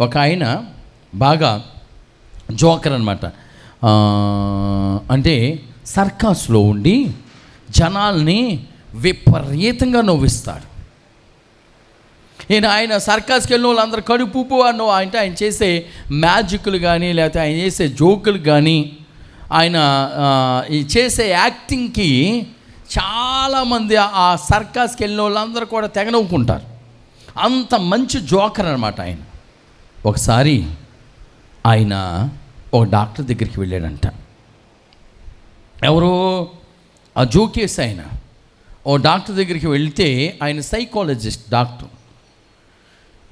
ఒక ఆయన బాగా జోకర్ అనమాట అంటే సర్కాస్లో ఉండి జనాల్ని విపరీతంగా నవ్విస్తాడు. ఈయన ఆయన సర్కాస్కి వెళ్ళిన వాళ్ళందరూ కడుపు ఉప్పు అన్నో అంటే ఆయన చేసే మ్యాజిక్లు కానీ లేకపోతే ఆయన చేసే జోకులు కానీ ఆయన ఈ చేసే యాక్టింగ్కి చాలామంది ఆ సర్కాస్కి వెళ్ళిన వాళ్ళందరూ కూడా తెగ నవ్వుకుంటారు. అంత మంచి జోకర్ అనమాట ఆయన. ఒకసారి ఆయన ఒక డాక్టర్ దగ్గరికి వెళ్ళాడంట. ఎవరో ఆ జోకేస్ ఆయన. ఓ డాక్టర్ దగ్గరికి వెళ్తే ఆయన సైకాలజిస్ట్ డాక్టర్.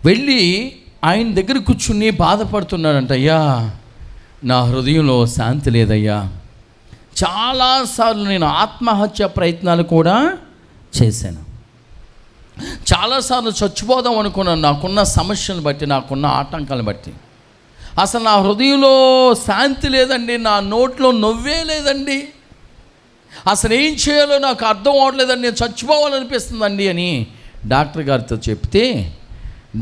వెళ్ళి ఆయన దగ్గర కూర్చుని బాధపడుతున్నాడంట అయ్యా నా హృదయంలో శాంతి లేదయ్యా. చాలాసార్లు నేను ఆత్మహత్య ప్రయత్నాలు కూడా చేశాను. చాలాసార్లు చచ్చిపోదాం అనుకున్నాను నాకున్న సమస్యను బట్టి నాకున్న ఆటంకాలను బట్టి. అసలు నా హృదయంలో శాంతి లేదండి నా నోట్లో నవ్వే లేదండి. అసలు ఏం చేయాలో నాకు అర్థం అవ్వట్లేదండి నేను చచ్చిపోవాలనిపిస్తుందండి అని డాక్టర్ గారితో చెప్తే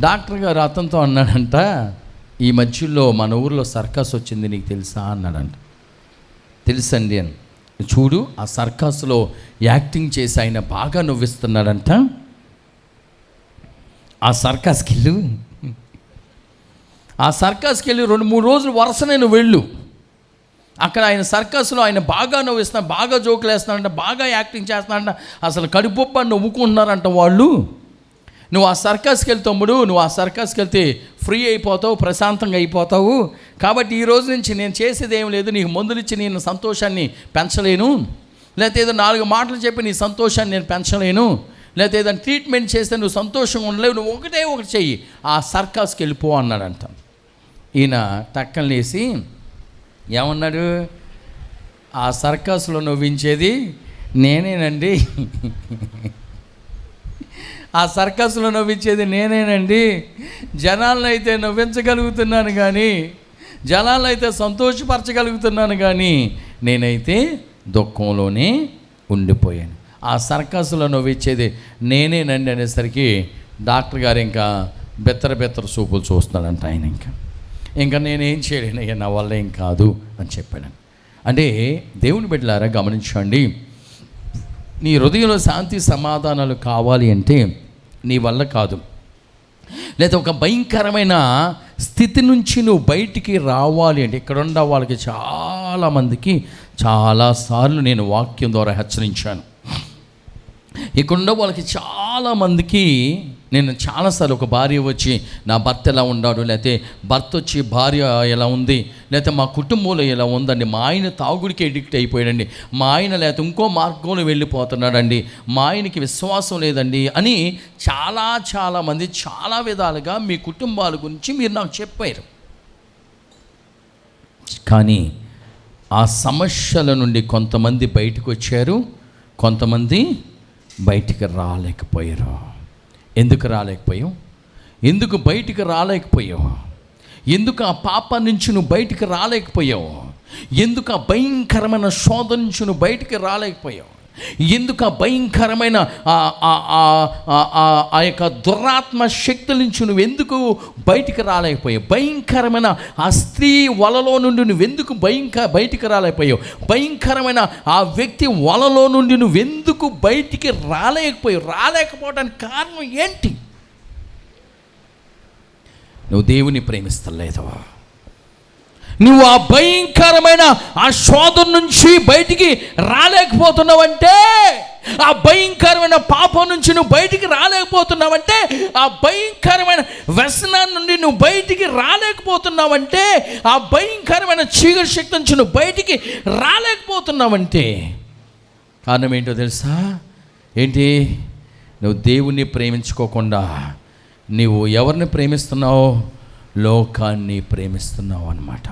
డాక్టర్ గారు అతనితో అన్నాడంట ఈ మధ్యలో మన ఊర్లో సర్కస్ వచ్చింది నీకు తెలుసా? అన్నాడంట. తెలుసండి అని. చూడు ఆ సర్కస్లో యాక్టింగ్ చేసి ఆయన బాగా నవ్విస్తున్నాడంట. ఆ సర్కస్కి వెళ్ళు ఆ సర్కస్కి వెళ్ళి రెండు మూడు రోజులు వరుస నేను వెళ్ళు. అక్కడ ఆయన సర్కస్లో ఆయన బాగా నవ్విస్తున్నా బాగా జోకులు వేస్తున్నాడంట బాగా యాక్టింగ్ చేస్తున్నాడంట అసలు కడుపుప్ప నవ్వుకుంటున్నారంట వాళ్ళు. నువ్వు ఆ సర్కస్కి వెళ్తే తమ్ముడు నువ్వు ఆ సర్కస్కి వెళ్తే ఫ్రీ అయిపోతావు ప్రశాంతంగా అయిపోతావు. కాబట్టి ఈ రోజు నుంచి నేను చేసేది ఏం లేదు నీకు మందులు ఇచ్చి నేను సంతోషాన్ని పెంచలేను. లేకపోతే ఏదో నాలుగు మాటలు చెప్పి నీ సంతోషాన్ని నేను పెంచలేను. లేకపోతే ఏదైనా ట్రీట్మెంట్ చేస్తే నువ్వు సంతోషంగా ఉండలేవు నువ్వు ఒకటే ఒకటి చెయ్యి. ఆ సర్కస్కి వెళ్ళిపో అన్నాడంట. ఈయన టక్కన లేసి ఏమన్నాడు? ఆ సర్కస్లో నవ్వించేది నేనేనండి. ఆ సర్కస్లో నవ్వించేది నేనేనండి. జనాలను అయితే నవ్వించగలుగుతున్నాను కానీ జనాలను అయితే సంతోషపరచగలుగుతున్నాను కానీ నేనైతే దుఃఖంలోనే ఉండిపోయాను. ఆ సర్కస్లో నవ్వించేది నేనేనండి అనేసరికి డాక్టర్ గారు ఇంకా బెత్తర బెత్తర చూపులు చూస్తున్నాడంట ఆయన ఇంకా. ఇంకా నేనేం చేయలేను అయ్యా నా వల్ల ఏం కాదు అని చెప్పాడు అంటే దేవుని బిడ్డలారా గమనించండి నీ హృదయంలో శాంతి సమాధానాలు కావాలి అంటే నీ వల్ల కాదు. లేదా ఒక భయంకరమైన స్థితి నుంచి నువ్వు బయటికి రావాలి అంటే ఇక్కడ ఉన్న వాళ్ళకి చాలామందికి చాలాసార్లు నేను వాక్యం ద్వారా హెచ్చరించాను. ఇక్కడ వాళ్ళకి చాలామందికి నేను చాలాసార్లు ఒక భార్య వచ్చి నా భర్త ఎలా ఉన్నాడు? లేకపోతే భర్త వచ్చి భార్య ఎలా ఉంది? లేకపోతే మా కుటుంబంలో ఎలా ఉందండి? మా ఆయన తాగుడికి ఎడిక్ట్ అయిపోయాడండి. మా ఆయన లేకపోతే ఇంకో మార్గంలో వెళ్ళిపోతున్నాడండి. మా ఆయనకి విశ్వాసం లేదండి అని చాలా చాలామంది చాలా విధాలుగా మీ కుటుంబాల గురించి మీరు నాకు చెప్పారు. కానీ ఆ సమస్యల నుండి కొంతమంది బయటకు వచ్చారు. కొంతమంది బయటికి రాలేకపోయారు. ఎందుకు రాలేకపోయావు? ఎందుకు బయటికి రాలేకపోయావు? ఎందుకు ఆ పాప నుంచి నువ్వు బయటికి రాలేకపోయావు? ఎందుకు ఆ భయంకరమైన శోధ నుంచి నువ్వు బయటికి రాలేకపోయావు? ఎందుకు ఆ భయంకరమైన ఆ- ఆ- ఆ- ఆ- ఆ- యొక్క దురాత్మ శక్తుల నుంచి నువ్వు ఎందుకు బయటికి రాలేకపోయావు? భయంకరమైన ఆ స్త్రీ వలలో నుండి నువ్వెందుకు భయంకర బయటికి రాలేకపోయావు? భయంకరమైన ఆ వ్యక్తి వలలో నుండి నువ్వెందుకు బయటికి రాలేకపోయావు? రాలేకపోవడానికి కారణం ఏంటి? నువ్వు దేవుని ప్రేమిస్తలేదు నువ్వు ఆ భయంకరమైన ఆ శోధన నుంచి బయటికి రాలేకపోతున్నావంటే ఆ భయంకరమైన పాపం నుంచి నువ్వు బయటికి రాలేకపోతున్నావంటే ఆ భయంకరమైన వ్యసనాన్ని నుండి నువ్వు బయటికి రాలేకపోతున్నావంటే ఆ భయంకరమైన చీకటి శక్తి నుంచి నువ్వు బయటికి రాలేకపోతున్నావంటే. కారణం ఏంటో తెలుసా? ఏంటి? నువ్వు దేవుణ్ణి ప్రేమించుకోకుండా నీవు ఎవరిని ప్రేమిస్తున్నావు? లోకాన్ని ప్రేమిస్తున్నావు అన్నమాట.